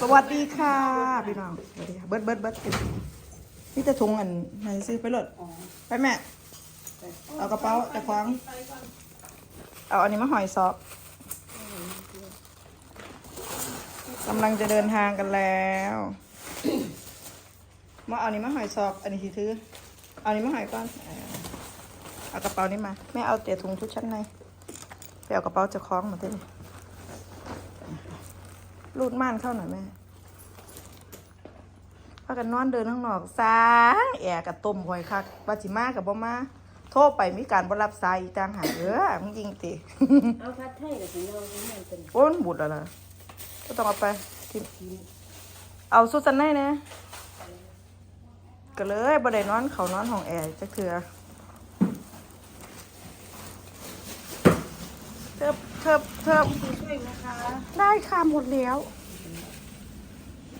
สวัสดีค่ะพี่น้องสวัสดีค่ะเบิร์ดเบิร์ดเบิร์ดนี่จะถุงอันไหนซื้อไปรถไปแม่เอากระเป๋าแต่ควางเอาอันนี้มาหอยซอกกำลังจะเดินทางกันแล้วมาเอาอันนี้มาหอยซอก อันนี้ทีถือเอาอันนี้มาหอยก่อนเออเอากระเป๋านี้มาแม่เอาแต่ถุงชุดชั้นในไปเอากระเป๋าจะคล้องมาเถอะ รูดม่านเข้าหน่อยแม่พากันนอนเดินข้างนอกสางแอร์กับต้มหอยคักว่าจิมากับบ่มา โทรไปมีการบ่รับสายอีกต่างหากเออมึงยิงติเอาพัดไทยกับสีนองนี่มันเป็นโอ้นบุดอะไรก็ต้องเอาไปทิมเอาสุดสันในนะก็เลยบ่ได้นอนเขานอนห้องแอร์จักเถื่อเทิบ เทิบเทิบช่วยนะคะได้ค่ะหมดแล้ว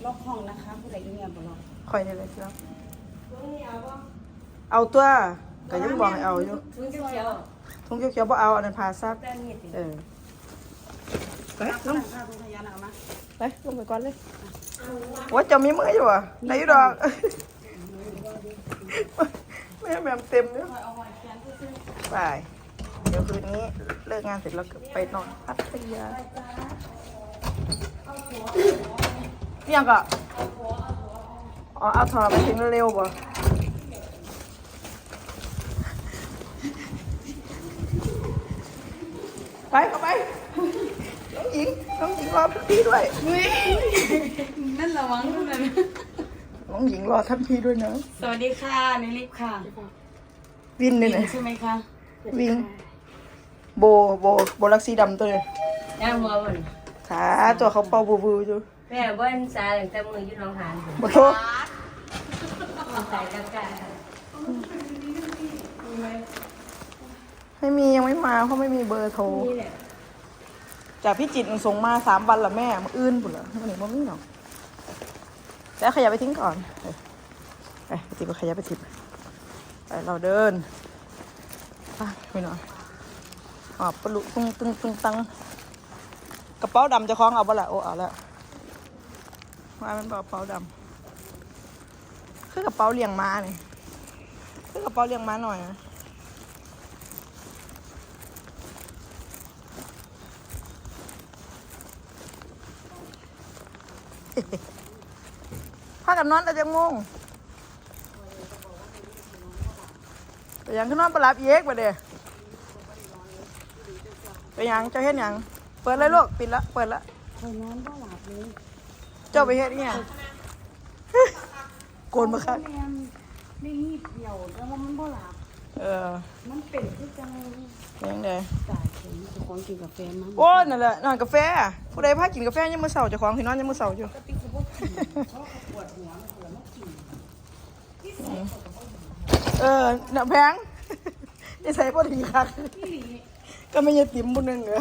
ล็อกห้องนะคะผู้ใดอยู่เนี่ยบ่ล็อกคอยได้เลยครับ เอาตัวก็ยังบอกให้เอาอยู่ทุนเขียวทุ่งเขียวๆบ่เอาอันนั้นพาซับๆแต่นี่ติเออไปลลงงค่าทุนพยานเอามาไปลงไปก่อนเลยว่าจะมีมืออยู่อะไหนอยู่ดอกแม่แม่เต็มเนี่ยเอาหอยแขนซื่อไป เดี๋ยวคืนนี้เลิกงานเสร็จแล้วก็ไปนอนพัทยาเนี่ยงก็อ๋อเอาถอไปถึงเร็วๆบ่ไปเอาไปน้องหญิงน้องหญิงรอพี่ด้วยๆนั่นระวังนั่นน้องหญิงรอท่านพี่ด้วยนะสวัสดีค่ะนิลิฟค่ะ วินนี่นะใช่ไหมคะ วิ่ง โบโบโบลักสีดำตัวเลยย่างหัวมันขาตัวเขาเป่าบูบูอยู่แม่บ้านสาตั้งแต่มืออยู่หน้องหานบโทษใส่กากาไม่มียังไม่มาเพราะไม่มีเบอร์โทร นี่แหละจากพี่จิตรส่งมาสามวันละแม่มาอื่นปุ่นละมันหนึ่งมันไม่หรอกแล้วขยับไปทิ้งก่อนเออไปไปจิบก็ขยับไปจิบไปเราเดินไปไปหน่อย หอบปลุกตึงตึงตึงตังกระเป๋าดำจะคล้องเอาบ่ละโอ้เอาแล้วมาเป็นกระเป๋าดำคือกระเป๋าเลี้ยงม้าเนี่ยคือกระเป๋าเลี้ยงม้าหน่อยนะพากันนอนแต่จะงงไปยังขึ้นนอนประหลับเยกไปเด้อ ไปยังเจ้าเฮ็ดหยังเปิดเลยลูกปิดละเปิดละเคยนอนบ่หลับเลยเจ้าไปเฮ็ดเนี่ยงโกนมาค่ะแม่ไม่งีบเหี่ยวแล้วว่ามันบ่หลับ เออมันเป็นคือจังยังไงจ่ายถึงจะคนกินกาแฟมั้งโอ้ยนั่นแหละนอนกาแฟ ผู้ใดพากินกาแฟยังมือเสาร์เจ้าของที่นอนยังมือเสาร์อยู่ ติ๊กคือบ่กินเพราะปวดหัวมันปวดมันกิน เออน่ะแพง จะใส่พอดีครับก็ไม่ยาติ๋มบุญหนึ่งเหรอ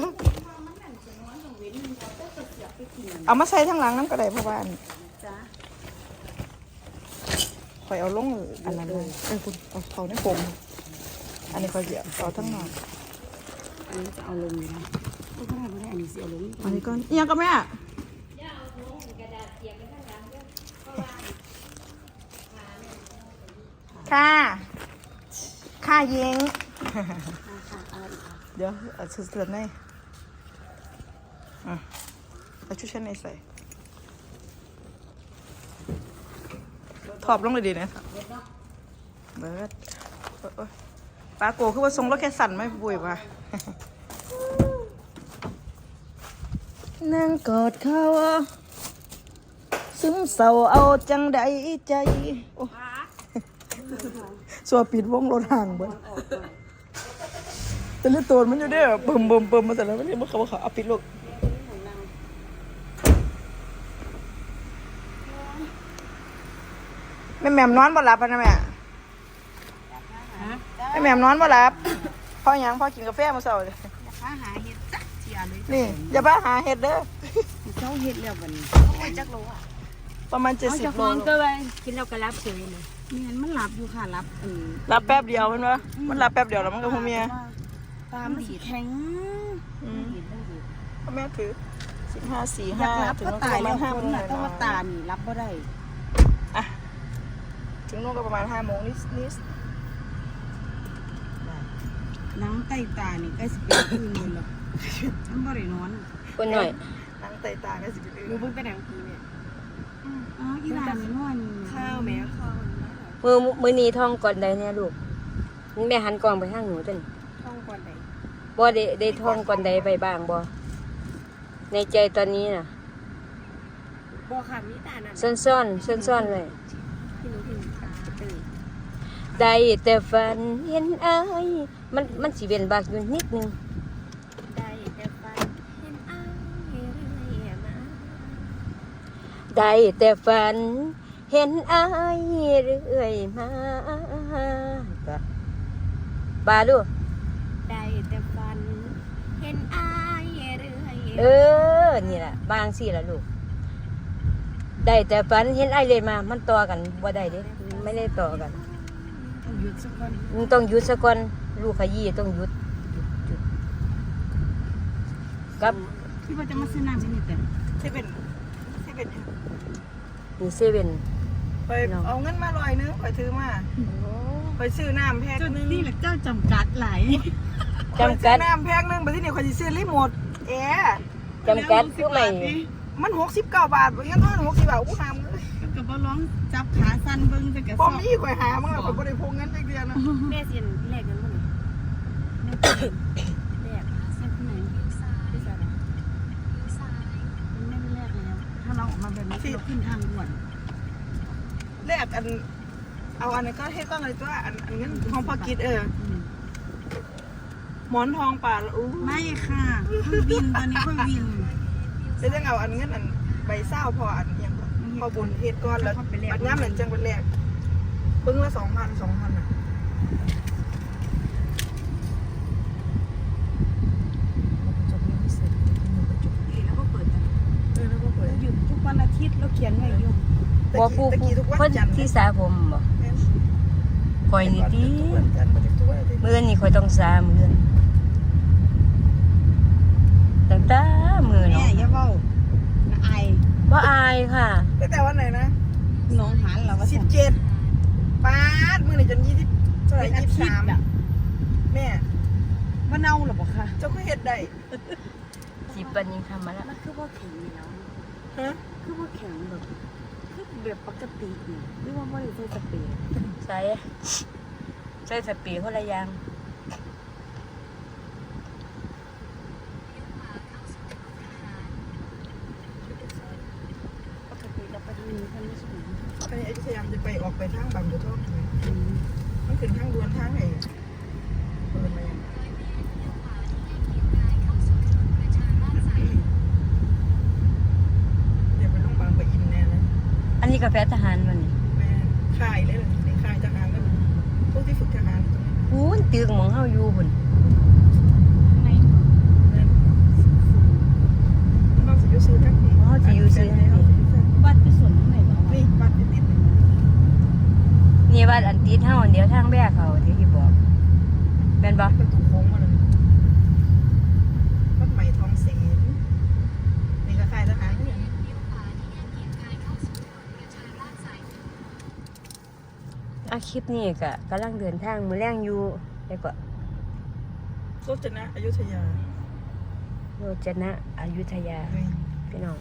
เอามาใส่ทั้งหลังน้ำกระไดเพราะว่าอันจ้าคอยเอาลงอันนั้นเลยเออคุณเอาเขาในผมอันนี้คอยเดี๋ยวเอาทั้งหนอนอันนี้จะเอาลงอยู่นะก็ได้ไม่ได้อันนี้เสียลงอันนี้ก่อนอิหยังก็แม่ค่ะ ค่ะยิงค่ะอะไรอีกคะ เดี๋ยวเอาชุดเสื้อในอะเอาชุดชั้นในใส่ถอบลงเลยดีนะเบิร์ดปลาโกคือว่าทรงรถแค่สั่นไหมบุ๋ยวะนั่งกอดเขาซึมเศร้าเอาจังใดใจสัวปิดวงรถห่างเบิด แต่เลือดตัวมันอยู่เด้อเบิ่มเบิ่มเบิ่มมาแต่ล้วมันนี่มันเขาบอกเขาเอาปิดลูกแม่แหม่มนอนบ่หลับนะแม่แม่แหม่มนอนบ่หลับพ่อหยังพ่อกินกาแฟมาเช้าเลยถ้าหาเห็ดจักเสียเลยนี่อย่าบ้าหาเห็ดเด้อเจ้าเห็ดแล้วบัดนี้โอ้ยจักโลอะประมาณเจ็ดสิบโลก็ไปกินแล้วก็รับเฉยเลยแม่นมันหลับอยู่ค่ะหลับอืมรับแป๊บเดียวมันวะมันรับแป๊บเดียวแล้วมันก็พูเมีย ตามนสีแข็งอืมดีดมันดีดพ่อแม่ถือสิบห้าสี่อยาห้ากรับถึงก็นู้นก็ตายประแล้มาวณห้าคโมนงน่ะต้องว่าตานี่รับบ่ได้อะถึงนู้นก็ประมาณห้าโมงนิดนิดหนังใต้ตานี่ใกล้สิเป็นคืนเลยหรอกมันบ่ได้นอนคนหน่อยนั่งไตตาก็สิบหนูเพิ่งไปไหนเมื่อกี้เนี่ยอ๋ออีหลานนี่นอนข้าวแม่ข้าวมือมือนี้ท่องก่อนใดเนี่ยลูกมึงแม่หันกล้องไปทางหนูต้น ท่องก่อนไหนบ่ได้ได้ท่องก่อนใดไปบ้างบ่ในใจตอนนี้น่ะบอค่ะมิตานั่นซ่อนซ่อนซ่อนซ่อนๆเลยพี่หนูพี่หนูค่ะเป็นได้แต่ฝันเห็นอายมันมันสิเวียนบากอยู่นิดนึงได้แต่ฝันเห็นอ้ายเรื่อยมาได้แต่ฝันเห็นอายเรื่อยมาก็บาดูได้แต่ฝัน เห็นอ้าย เรื่อยเออ นี่แหละบางสิล่ะลูก ได้แต่ฝันเห็นไอายเลยมา มันต่อกันบ่ได้เด้ไม่ได้ต่อกันต้องหยุดสักวันมึงต้องหยุดซะก่อนลูกขยี้ต้องหยุดหยุดหยุดกับที่ว่าจะมาซื้อน้ำที่นี่แต่ที่เป็นที่เป็นมีเซเว่นไปเอาเงินมาลอยนึงไปถือมาไปซื้อน้ำแพ็คเจ้านึงนี่แหละเจ้าจำกัดหลายจำกัดไปซื้อน้ำแพ็คนึงไปที่นี่คอยสิซื้อรีโมท แอร์จำกัดคือไม่มันหกสิบเก้าบาทเงินเท่าหกสิบบาทอู้หามเลยก็บ่ร้องจับขาสั้นเบิ่งแต่กระพสออบมีข่อยหามั้งข่อยบ่ได้พกเงินจักเดือนนะแม่เสียนแรกกันมั้งแรกเส้นที่ไหนที่สระมันไม่ได้แรกแล้วถ้าเราออกมาแบบนี้เราขึ้นทางด่วนแรกอันเอาอันนี้ก็ให้ก้อนเลยตัวอันอันเงินของพอกิดเอออืม หมอนทองป่าละอู้ไม่ค่ะเพิ่งวินตอนนี้เพิ่งวินจะยังเอาอันเงินอันใบเศร้าพออันเอียงก่อนพอบุญเฮ็ดก้อนแล้วอันย่ำเหมือนจังเป็นแรกปึ้งละสองพันสองพันอะแล้วก็เปิดเออแล้วก็เปิดหยุดทุกวันอาทิตย์เราเขียนไว้อยู่บ่ผู้ตะผู้กี้ทุกวันคนจันทร์ที่สาผมบ่คอยนี่ติทุกวันจันทร์มาถึงทุกวันอาทิตย์มื้อนี่คอยต้องสามื้อนี้ ตั้งแต่มื้อแม่เนาะอย่าเว้าไอายบ่อายค่ะ ตั้งแต่วันไหนนะน้องหานเราว่าสิบเจ็ดปาดมือไหนจนยี่สิบเท่าไหร่ยี่สิบสามแม่ว่าเน่าหรอบอกค่ะเจ้าก็เฮ็ดได้สิบวันยังทำมาแล้วมันคือว่าแข็งแล้วฮะคือว่าแข็งแบบคือแบบปกติเนี่ยหรือว่าไม่ได้ใส่สเปรย์ใส่ใส่สปีคนละอย่าง ปกติเราไปทางนี้ทางนี้ใช่ไหม อันนี้ไอ้ พยายามจะไปออกไปทางบางบัวทองใช่ไหมมันขึ้นทางด่วนทางไหนเปิดมายังเดี๋ยวไปโรงพยาบาลไปอินแน่นะอันนี้กาแฟทหารมันนี่แม่ค่ายเลยเหรอในค่ายทหารแล้วพวกที่ฝึกทหารตรงนี้พูนตึกหมองเฮาอยู่พุ่นในนั่นเราจะอยู่ซื้อทางนี้เฮาสิอยู่ซื่อนี่วัดไปส่วนตรงไหนบ้างวะ นี่บ้านติดติด นี่ว่า อันติดเฮาอันเดียวทางแบกเขาที่ที่บอกแม่นบ่ประตูโค้งมาเลยวัดใหม่ทองเสนนี่ก็ค่ายทหารนี่อาคลิปนี้ก็กำลังเดินทางมื้อแรงอยู่แล้วก็โซจนะอยุธยาโรจนะอยุธยาพี่น้อง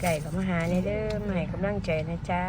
ไก่กับมาหาในเด้อมาใหม่กำลังใจนะจ้า